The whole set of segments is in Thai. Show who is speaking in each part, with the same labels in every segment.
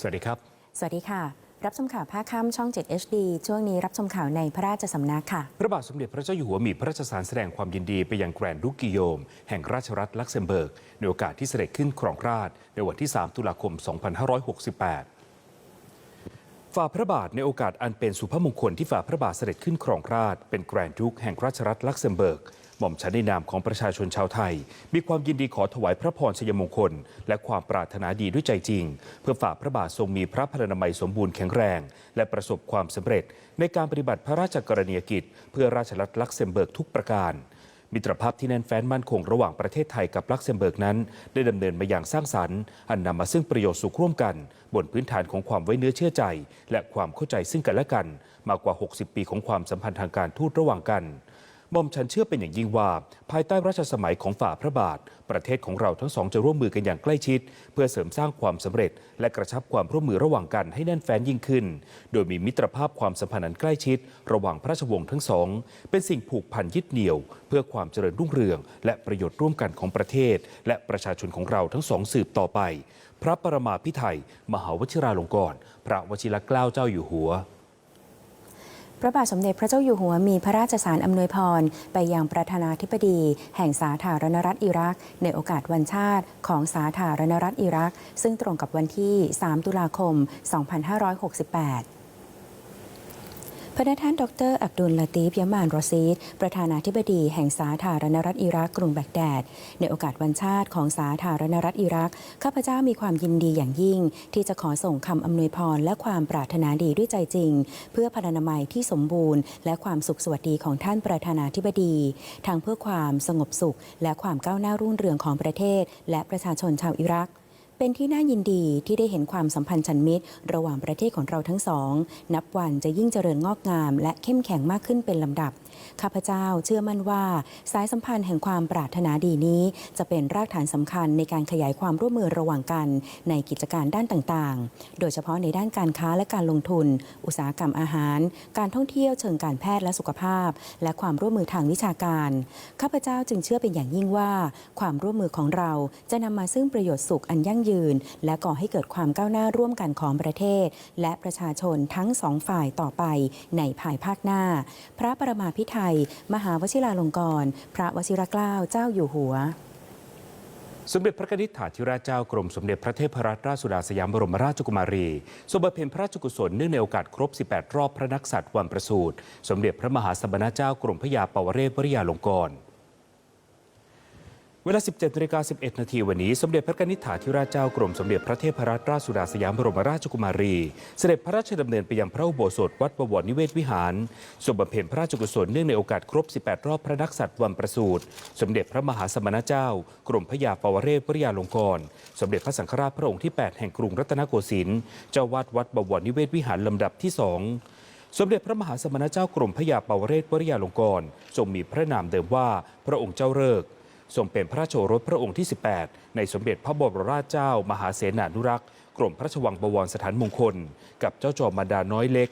Speaker 1: สวัสดีครับ
Speaker 2: สวัสดีค่ะ รับชมข่าวภาคค่ำช่อง 7 HD ช่วงนี้รับชมข่าวในพระราชสำนักค่ะ
Speaker 1: พระบาทสมเด็จพระเจ้าอยู่หัวมีพระราชสารแสดงความยินดีไปยังแกรนด์ดุกกิโยม แห่งราชรัฐลักเซมเบิร์ก ในโอกาสที่เสด็จขึ้นครองราชย์ในวันที่ 3 ตุลาคม 2568ฝ่าพระบาทในโอกาสอันเป็นสุภาพมงคลที่ฝ่าพระบาทเสด็จขึ้นครองราชย์เป็นแกรนด์ดุกแห่งราชรัฐลักเซมเบิร์ก หม่อมฉันในนามของประชาชนชาวไทย มีความยินดีขอถวายพระพรชัยมงคล และความปรารถนาดีด้วยใจจริง เพื่อฝ่าพระบาททรงมีพระพลานามัยสมบูรณ์แข็งแรง และประสบความสำเร็จ ในการปฏิบัติพระราชกรณียกิจ เพื่อราชรัฐลักเซมเบิร์กทุกประการมิตรภาพที่แน่นแฟ้นมั่นคงระหว่างประเทศไทยกับลักเซมเบิร์กนั้น ได้ดำเนินมาอย่างสร้างสรรค์ อันนำมาซึ่งประโยชน์สุขร่วมกัน บนพื้นฐานของความไว้เนื้อเชื่อใจ และความเข้าใจซึ่งกันและกัน มากกว่า 60 ปีของความสัมพันธ์ทางการทูตระหว่างกัน ม่อมฉันเชื่อเป็นอย่างยิ่งว่า ภายใต้รัชสมัยของฝ่าพระบาท ประเทศของเราทั้งสองจะร่วมมือกันอย่างใกล้ชิด เพื่อเสริมสร้างความสำเร็จ และกระชับความร่วมมือระหว่างกันให้แน่นแฟ้นยิ่งขึ้น โดยมีมิตรภาพความสัมพันธ์อันใกล้ชิด ระหว่างพระราชวงศ์ทั้งสอง เป็นสิ่งผูกพันยึดเหนี่ยว เพื่อความเจริญรุ่งเรือง และประโยชน์ร่วมกันของประเทศ และประชาชนของเราทั้งสองสืบต่อไป พระประมาพิไทยมหาวชิราลงกรณ์พระวชิรเกล้าเจ้าอยู่หัว
Speaker 2: พระบาทสมเด็จพระเจ้าอยู่หัวมีพระราชสารอำนวยพร ไปยังประธานาธิบดี แห่งสาธารณรัฐอิรัก ในโอกาสวันชาติของสาธารณรัฐอิรัก ซึ่งตรงกับวันที่ 3 ตุลาคม 2568 พระท่านดร อับดุลลาตีฟยามานรอซีด ประธานาธิบดีแห่งสาธารณรัฐอิรักกรุงแบกแดด ในโอกาสวันชาติของสาธารณรัฐอิรัก ข้าพเจ้ามีความยินดีอย่างยิ่ง ที่จะขอส่งคำอำนวยพรและความปรารถนาดีด้วยใจจริง เพื่อพลานามัยที่สมบูรณ์ และความสุขสวัสดีของท่านประธานาธิบดีทั้งเพื่อความสงบสุข และความก้าวหน้ารุ่งเรืองของประเทศ และประชาชนชาวอิรัก เป็นที่น่ายินดีที่ได้เห็นความสัมพันธ์ชันมิตร ระหว่างประเทศของเราทั้งสอง นับวันจะยิ่งเจริญงอกงาม และเข้มแข็งมากขึ้นเป็นลำดับข้าพเจ้าเชื่อมั่นว่า สายสัมพันธ์แห่งความปรารถนาดีนี้ จะเป็นรากฐานสำคัญในการขยายความร่วมมือระหว่างกัน ในกิจการด้านต่างๆ โดยเฉพาะในด้านการค้าและการลงทุน อุตสาหกรรมอาหาร การท่องเที่ยวเชิงการแพทย์และสุขภาพ และความร่วมมือทางวิชาการ ข้าพเจ้าจึงเชื่อเป็นอย่างยิ่งว่า ความร่วมมือของเราจะนำมาซึ่งประโยชน์สุขอันยั่งยืน และก่อให้เกิดความก้าวหน้าร่วมกันของประเทศ และประชาชนทั้งสองฝ่ายต่อไปในภายภาคหน้า พระประมาพิไทยมหาวชิราลงกรณ์พระวชิรเกล้าเจ้าอยู่หัว
Speaker 1: สมเด็จพระนิธิถาธิราชเจ้ากรมสมเด็จพระเทพรัตนราชสุดาสยามบรมราชกุมารีทรงบำเพ็ญพระราชกุศลเนื่องในโอกาสครบ 18 รอบพระนักษัตริย์วันประสูติ สมเด็จพระมหาสมณเจ้ากรมพระยาปวเรศวริยาลงกรณ์ ลา 17นาฬิกา11 นาทีวันนี้ สมเด็จพระนิธิถาธิราชเจ้ากรมสมเด็จพระเทพรัตนราชสุดาสยามบรมราชกุมารี เสด็จพระราชดำเนินไปยังพระอุโบสถวัดประวรนิเวศวิหารทรงบำเพ็ญพระราชกุศลเนื่องในโอกาสครบ 18 รอบพระนักษัตริย์วันประสูติ สมเด็จพระมหาสมณเจ้า กรมพระยาปวเรศวริยาลงกรณ์สมเด็จพระสังฆราชพระองค์ที่ 8 แห่งกรุงรัตนโกสินทร์เจ้าวาดวัดประวรนิเวศวิหารลำดับที่สองสมเด็จพระมหาสมณเจ้ากรมพระยาปวเรศวริยาลงกรณ์ทรงมีพระนามเดิมว่าพระองค์เจ้าเริก ทรงเป็นพระโชรสพระองค์ที่ 18 ในสมเด็จพระบรมราชเจ้า มหาเสนานุรักษ์ กรมพระราชวังบวรสถานมงคล กับเจ้าจอมมารดาน้อยเล็ก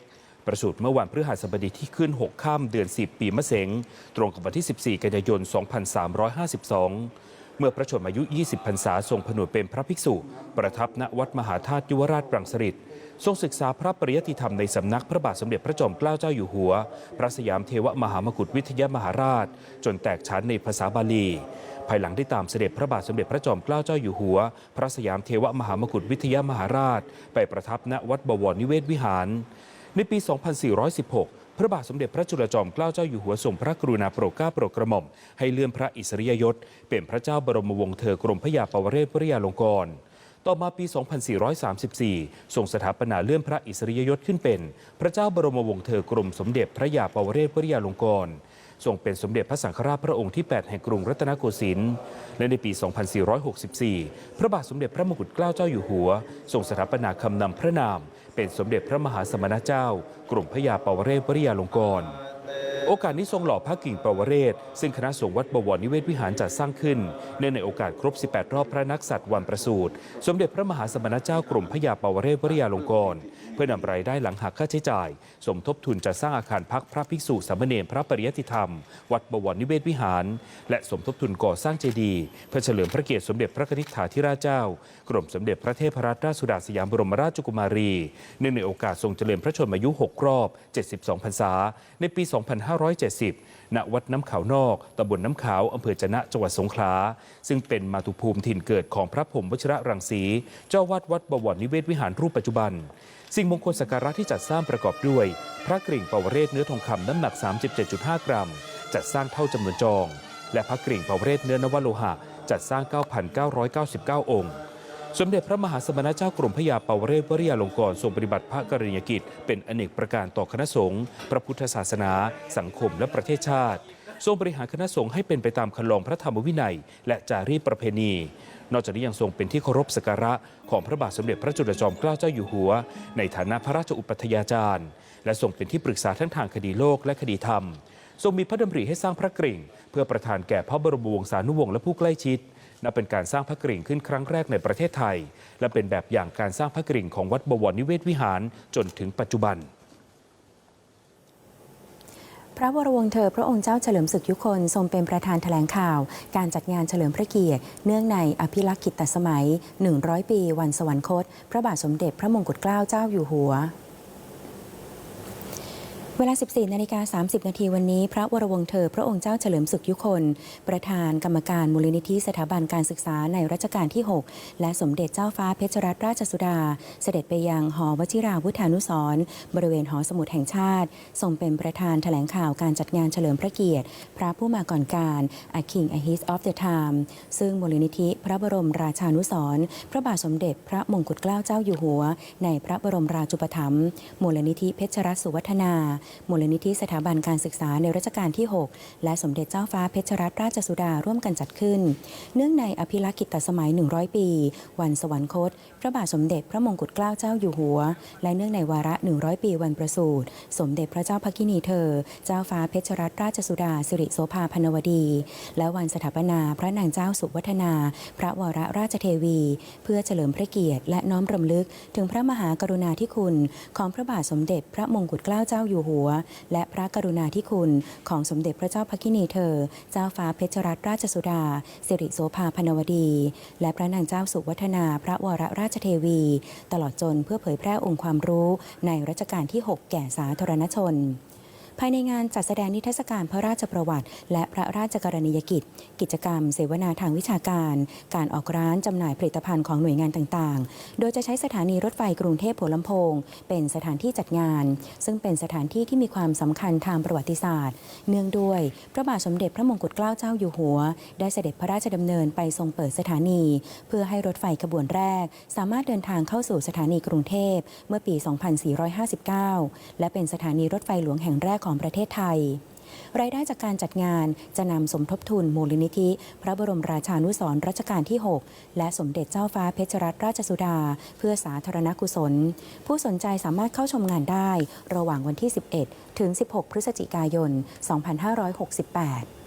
Speaker 1: ประสูติเมื่อวันพฤหัสบดีที่ขึ้น 6 ข้ามเดือน 10 ปีมะเสงตรงกับวันที่ 14 กันยายน 2352 เมื่อพระชนมายุ 20 พรรษาทรงผนวดเป็นพระภิกษุ ประทับณวัดมหาธาตุยุวราชรังสฤษฎิทรงศึกษาพระปริยติธรรมในสำนักพระบาทสมเด็จพระจอมเกล้าเจ้าอยู่หัว พระสยามเทวมหามกุฏวิทยามหาราช จนแตกฉานในภาษาบาลี ภายหลังได้ตามเสด็จพระบาทสมเด็จพระจอมเกล้าเจ้าอยู่หัว พระสยามเทวมหามกุฏวิทยามหาราช ไปประทับณวัดบวรนิเวศวิหาร ในปี 2416 พระบาทสมเด็จพระจุลจอมเกล้าเจ้าอยู่หัวทรงพระกรุณาโปรดเกล้าโปรดกระหม่อมให้เลื่อนพระอิสริยยศ เป็นพระเจ้าบรมวงศ์เธอกรมพระยาปวเรศวริยาลงกรณ์ต่อมาปี 2434 ทรงสถาปนาเลื่อนพระอิสริยยศขึ้นเป็น พระเจ้าบรมวงศ์เธอกรมสมเด็จพระยาปวเรศวริยาลงกรณ์ ทรงเป็นสมเด็จพระสังฆราชพระองค์ที่ 8 แห่งกรุงรัตนโกสินทร์และในปี 2464 พระบาทสมเด็จพระมงกุฎเกล้าเจ้าอยู่หัว ทรงสถาปนาคำนำพระนาม เป็นสมเด็จพระมหาสมณเจ้า กรมพระยาปวเรศวริยาลงกรณ์ โอกาสนี้ทรงหล่อพระกิ่งปวเรศ ซึ่งคณะสงฆ์วัดบวรนิเวศวิหารจัดสร้างขึ้น เนื่องในโอกาสครบ 18 รอบพระนักษัตริย์วันประสูติ สมเด็จพระมหาสมณเจ้ากรมพระยาปวเรศวริยาลงกรณ์เพื่อนำรายได้หลังหักค่าใช้จ่าย สมทบทุนจัดสร้างอาคารพักพระภิกษุสามเณรพระปริยติธรรม วัดบวรนิเวศวิหาร และสมทบทุนก่อสร้างเจดีย์เพื่อเฉลิมพระเกียรติสมเด็จพระนิธิถาธิราชเจ้า กรมสมเด็จพระเทพรัตนราชสุดาสยามบรมราชกุมารี เนื่องในโอกาสทรงเจริญพระชนมายุ 6 รอบ 72 พรรษา ในปี 255 2570 ณ วัดน้ำขาวนอก ตำบลน้ำขาว อำเภอจนะ จังหวัดสงขลา ซึ่งเป็นมาตุภูมิถิ่นเกิดของพระพรมวชิระรังสี เจ้าวาดวัดบวรนิเวศวิหารรูปปัจจุบัน สิ่งมงคลสักการะที่จัดสร้างประกอบด้วย พระกริ่งปวเรศเนื้อทองคำน้ำหนัก 37.5 กรัม จัดสร้างเท่าจำนวนจอง และพระกริ่งปวเรศเนื้อนวโลหะ จัดสร้าง 9,999 องค์ สมเด็จพระมหาสมณเจ้ากรมพระยาปวเรศวริยาลงกรทรงปฏิบัติพระกรณียกิจ เป็นอเนกประการต่อคณะสงฆ์พระพุทธศาสนา สังคมและประเทศชาติ ทรงบริหารคณะสงฆ์ให้เป็นไปตามคันลองพระธรรมวินัย และจารีตประเพณี นอกจากนี้ยังทรงเป็นที่เคารพสักการะของพระบาทสมเด็จพระจุลจอมเกล้าเจ้าอยู่หัว ในฐานะพระราชอุปัฏยาจารย์ และทรงเป็นที่ปรึกษาทั้งทางคดีโลกและคดีธรรม ทรงมีพระดำริให้สร้างพระกริ่ง เพื่อประทานแก่พระบรมวงศานุวงศ์และผู้ใกล้ชิด นับเป็นการสร้างพระกริ่งขึ้นครั้งแรกในประเทศไทย และเป็นแบบอย่างการสร้างพระกริ่งของวัดบวรนิเวศวิหารจนถึงปัจจุบัน
Speaker 2: พระวรวงเธอพระองค์เจ้าเฉลิมศึกยุคน ทรงเป็นประธานแถลงข่าว การจัดงานเฉลิมพระเกียรติ เนื่องในอภิลักษ์กิตตสมัย 100 ปี วันสวรรคต พระบาทสมเด็จพระมงกุฎเกล้าเจ้าอยู่หัว เวลา 14 นาฬิกา 30 นาทีวันนี้ พระวรวงศ์เธอ พระองค์เจ้าเฉลิมศึกยุคน ประธานกรรมการมูลนิธิสถาบันการศึกษาในรัชกาลที่ 6 และสมเด็จเจ้าฟ้าเพชรรัตนราชสุดา เสด็จไปยังหอวชิราวุธานุสรบริเวณหอสมุดแห่งชาติ ทรงเป็นประธานแถลงข่าวการจัดงานเฉลิมพระเกียรติ พระผู้มาก่อนการ A King a His of the Time ซึ่งมูลนิธิพระบรมราชานุสรพระบาทสมเด็จพระมงกุฎเกล้าเจ้าอยู่หัว ในพระบรมราชูปถัมภ์มูลนิธิเพชรรัตนสุวัฒนามูลนิธิสถาบันการศึกษาในรัชกาลที่ 6 และสมเด็จเจ้าฟ้าเพชรรัตนราชสุดาร่วมกันจัดขึ้น เนื่องในอภิลักษ์กิตตสมัย 100 ปี วันสวรรคต พระบาทสมเด็จพระมงกุฎเกล้าเจ้าอยู่หัว และเนื่องในวาระ 100 ปีวันประสูติสมเด็จพระเจ้าพระกินีเธอ เจ้าฟ้าเพชรรัตนราชสุดาสิริโสภาพนวดี และวันสถาปนาพระนางเจ้าสุวัฒนา พระวรราชเทวี เพื่อเฉลิมพระเกียรติ และน้อมรำลึก ถึงพระมหากรุณาธิคุณ ของพระบาทสมเด็จพระมงกุฎเกล้าเจ้าอยู่หัวและพระกรุณาธิคุณของสมเด็จพระเจ้าพระกินีเธอ เจ้าฟ้าเพชรรัตนราชสุดา สิริโสภาพนวดี และพระนางเจ้าสุวัฒนาพระวรราชเทวี ตลอดจนเพื่อเผยแพร่องค์ความรู้ในรัชกาลที่ 6 แก่สาธารณชน ภายในงานจัดแสดงนิทรรศการพระราชประวัติ และพระราชกรณียกิจ กิจกรรม เสวนาทางวิชาการ การออกร้านจำหน่ายผลิตภัณฑ์ของหน่วยงานต่างๆ โดยจะใช้สถานีรถไฟกรุงเทพหัวลำโพง เป็นสถานที่จัดงาน ซึ่งเป็นสถานที่ที่มีความสำคัญทางประวัติศาสตร์ เนื่องด้วยพระบาทสมเด็จพระมงกุฎเกล้าเจ้าอยู่หัว ได้เสด็จพระราชดำเนินไปทรงเปิดสถานี เพื่อให้รถไฟขบวนแรก สามารถเดินทางเข้าสู่สถานีกรุงเทพเมื่อปี 2459 และเป็นสถานีรถไฟหลวงแห่งแรกของประเทศไทย รายได้จากการจัดงานจะนำสมทบทุนมูลนิธิ พระบรมราชานุสรรัชกาลที่ 6 และสมเด็จเจ้าฟ้าเพชรรัตนราชสุดา เพื่อสาธารณกุศล ผู้สนใจสามารถเข้าชมงานได้ ระหว่างวันที่ 11 ถึง 16 พฤศจิกายน 2568